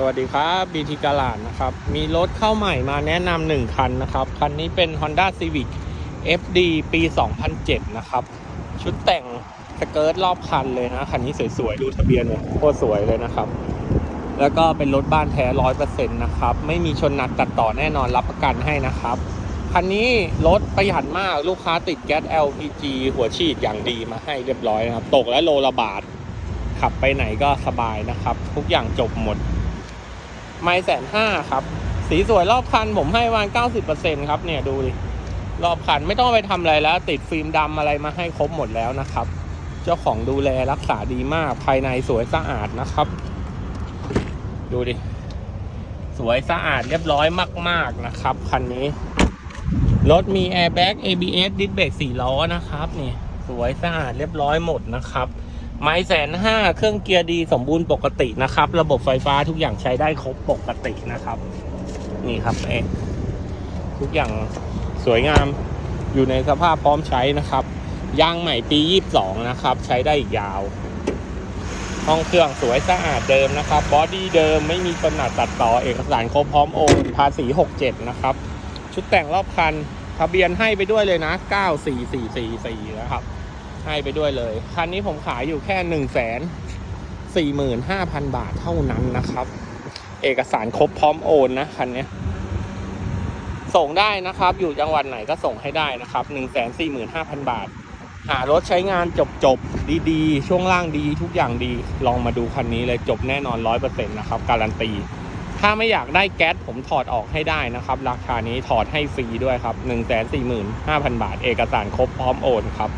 สวัสดีครับบีทีกาลาดนะครับ มีรถเข้าใหม่มาแนะนำหนึ่งคันนะครับ คันนี้เป็น Honda Civic FD ปี 2007 นะครับ ชุดแต่งสเกิร์ตรอบคันเลยนะ คันนี้สวยๆ ดูทะเบียนเนี่ยโคตรสวยเลยนะครับ แล้วก็เป็นรถบ้านแท้ร้อยเปอร์เซ็นต์นะครับ ไม่มีชนหนักตัดต่อแน่นอนรับประกันให้นะครับ คันนี้รถประหยัดมากลูกค้าติดแก๊ส LPG หัวฉีดอย่างดีมาให้เรียบร้อยนะครับ ตกและโลละบาทขับไปไหนก็สบายนะครับ ทุกอย่างจบหมด ไม่แสนห้าครับ สีสวยรอบคันผมให้ประมาณเก้าสิบเปอร์เซ็นครับเนี่ยดูดิ รอบคันไม่ต้องไปทำอะไรแล้ว ติดฟิล์มดำอะไรมาให้ครบหมดแล้วนะครับ เจ้าของดูแลรักษาดีมากภายในสวยสะอาดนะครับ ดูดิ สวยสะอาดเรียบร้อยมาก ๆนะครับคันนี้ รถมี Airbag ABS ดิสเบรกสี่ล้อนะครับนี่สวยสะอาดเรียบร้อยหมดนะครับ ไม้แสนห้าเครื่องเกียร์ดีสมบูรณ์ปกตินะครับ ระบบไฟฟ้าทุกอย่างใช้ได้ครบปกตินะครับ นี่ครับเอทุกอย่างสวยงามอยู่ในสภาพพร้อมใช้นะครับ ยางใหม่ปี 22 นะครับ ใช้ได้อีกยาว ห้องเครื่องสวยสะอาดเดิมนะครับบอดี้เดิมไม่มีขนาดตัดต่อเอกสารครบพร้อมโอนภาษี 67 นะครับ ชุดแต่งรอบคันทะเบียนให้ไปด้วยเลยนะ 94444 นะครับ ให้ไปด้วยเลย คันนี้ผมขายอยู่แค่1นึ่งแสนสี่หมื่นห้าพันบาทเท่านั้นนะครับ เอกสารครบพร้อมโอนนะคันนี้ส่งได้นะครับ อยู่จังหวัดไหนก็ส่งให้ได้นะครับ1นึ่งแสนสี่หมื่นห้าพันบาท หารถใช้งานจบจบๆดีๆ ช่วงล่างดีทุกอย่างดี ลองมาดูคันนี้เลยจบแน่นอนร้อยเปอร์เซ็นต์นะครับ การันตี ถ้าไม่อยากได้แก๊สผมถอดออกให้ได้นะครับ ราคานี้ถอดให้ฟรีด้วยครับ1นึ่งแสนสี่หมื่นห้าพันบาท เอกสารครบพร้อมโอนครับ